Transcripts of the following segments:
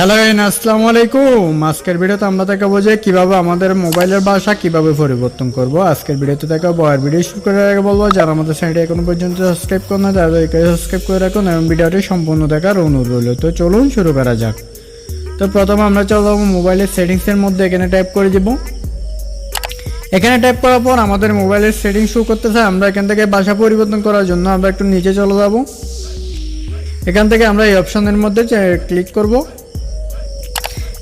Hello আসসালামু আলাইকুম। আজকের ভিডিওতে আমরা দেখাবো যে কীভাবে আমাদের মোবাইলের ভাষা কীভাবে পরিবর্তন করব। আজকের ভিডিওতে দেখাবো আর ভিডিও শুরু করার আগে বলব, যারা আমাদের চ্যানেলটি এখনও পর্যন্ত সাবস্ক্রাইব করেন না তাদের সাবস্ক্রাইব করে রাখুন এবং ভিডিওটি সম্পূর্ণ দেখার অনুরোধ রইল। তো চলুন শুরু করা যাক। তো প্রথমে আমরা চলে যাব মোবাইলের সেটিংসের মধ্যে। এখানে টাইপ করে দিব। এখানে টাইপ করার পর আমাদের মোবাইলের সেটিংস শো করতেছে আমরা এখান থেকে ভাষা পরিবর্তন করার জন্য আমরা একটু নিচে চলে যাব। এখান থেকে আমরা এই অপশনের মধ্যে ক্লিক করব।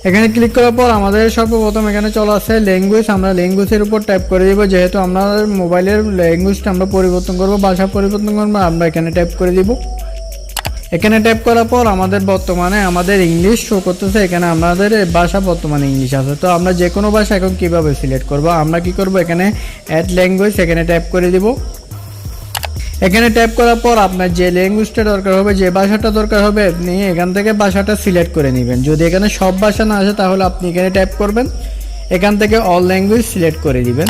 এখানে ক্লিক করার পর আমাদের সর্বপ্রথম এখানে চলে আসে ল্যাঙ্গুয়েজ আমরা ল্যাঙ্গুয়েজের উপর টাইপ করে দিব, যেহেতু আমরা মোবাইলের ল্যাঙ্গুয়েজটা আমরা পরিবর্তন করব, ভাষা পরিবর্তন করব, আমরা এখানে টাইপ করে দিব। এখানে টাইপ করার পর আমাদের বর্তমানে আমাদের ইংলিশ শো করতেছে, এখানে আমাদের ভাষা বর্তমানে ইংলিশ আছে। তো আমরা যে কোনো ভাষা এখন কীভাবে সিলেক্ট করব, আমরা কি করব এখানে অ্যাড ল্যাঙ্গুয়েজ এখানে টাইপ করে দিব। এখানে ট্যাপ করার পর আপনার যে ল্যাঙ্গুয়েজটা দরকার হবে, যে ভাষাটা দরকার হবে, আপনি এখান থেকে ভাষাটা সিলেক্ট করে নেবেন। যদি এখানে সব ভাষা না আসে, তাহলে আপনি এখানে ট্যাপ করবেন। এখান থেকে অল ল্যাঙ্গুয়েজ সিলেক্ট করে দিবেন।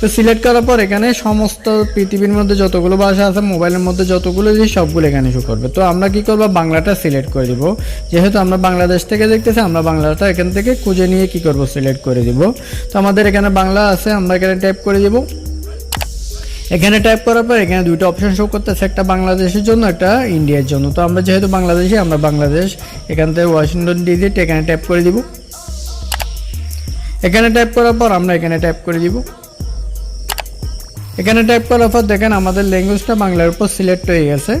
তো সিলেক্ট করার পর এখানে সমস্ত পৃথিবীর মধ্যে যতগুলো ভাষা আছে, মোবাইলের মধ্যে যতগুলো যে সবগুলো এখানে শো করবে। তো আমরা কি করব? বাংলাটা সিলেক্ট করে দিব। যেহেতু আমরা বাংলাদেশ থেকে দেখতেছি, আমরা বাংলাটা এখান থেকে খুঁজে নিয়ে কি করব? সিলেক্ট করে দিব। তো আমাদের এখানে বাংলা আছে, আমরা এখানে টাইপ করে দিব। এখানে টাইপ করার পর এখানে দুইটা অপশন শো করতেছে, একটা বাংলাদেশের জন্য, একটা ইন্ডিয়ার জন্য। তো আমরা যেহেতু বাংলাদেশে, আমরা বাংলাদেশ, এখান থেকে ওয়াশিংটন ডিজিট এখানে টাইপ করে দিব। এখানে টাইপ করার পর আমরা এখানে টাইপ করে দিব। এখানে টাইপ করার পর দেখেন আমাদের ল্যাঙ্গুয়েজটা বাংলার উপর সিলেক্ট হয়ে গেছে।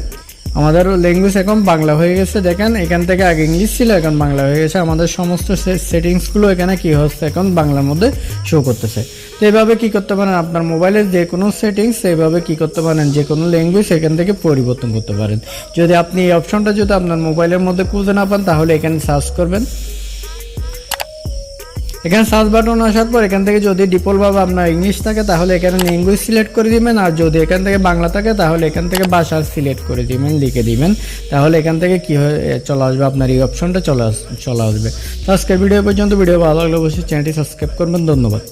আমাদের ল্যাঙ্গুয়েজ এখন বাংলা হয়ে গেছে। দেখেন, এখান থেকে আগে ইংলিশ ছিল, এখন বাংলা হয়ে গেছে। আমাদের সমস্ত সেটিংসগুলো এখানে কী হচ্ছে, এখন বাংলার মধ্যে শো করতেছে। তো এইভাবে কী করতে পারেন? আপনার মোবাইলের যে কোনো সেটিংস এইভাবে কী করতে পারেন? যে কোনো ল্যাঙ্গুয়েজ এখান থেকে পরিবর্তন করতে পারেন। যদি আপনি এই অপশনটা যদি আপনার মোবাইলের মধ্যে খুঁজে না পান, তাহলে এখানে সার্চ করবেন। এখানে সার্চ বাটন আসার পর এখান থেকে যদি ডিফল্টভাবে আপনার ইংলিশ থাকে, তাহলে এখানে ইংলিশ সিলেক্ট করে দিবেন। আর যদি এখান থেকে বাংলা থাকে, তাহলে এখান থেকে ভাষা সিলেক্ট করে দিবেন, লিখে দিবেন। তাহলে এখান থেকে কি হয়ে চলে আসবে, আপনার এই অপশনটা চলে আস, চলে আসবে। তো আজকের ভিডিও পর্যন্ত ভিডিও ভালো লাগলে অবশ্যই চ্যানেলটি সাবস্ক্রাইব করবেন। ধন্যবাদ।